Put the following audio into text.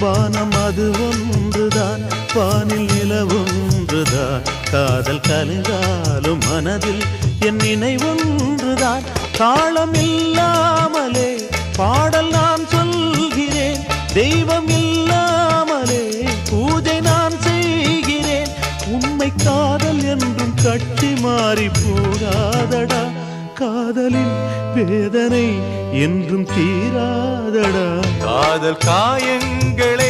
வானம் அது ஒன்றுதான். வானில் நிலவொன்றுதான் காதல் கலந்தாலும் மனதில் என் நினைவொன்றுதான் தாளம் இல்லாமலே பாடல் நான் சொல்கிறேன். தெய்வம் இல்லாமலே பூஜை நான் செய்கிறேன். உண்மை காதல் என்றும் கட்டி மாறி போகாதடா. காதலின் வேதனை என்றும் தீராதடா. காதல் காயங்களை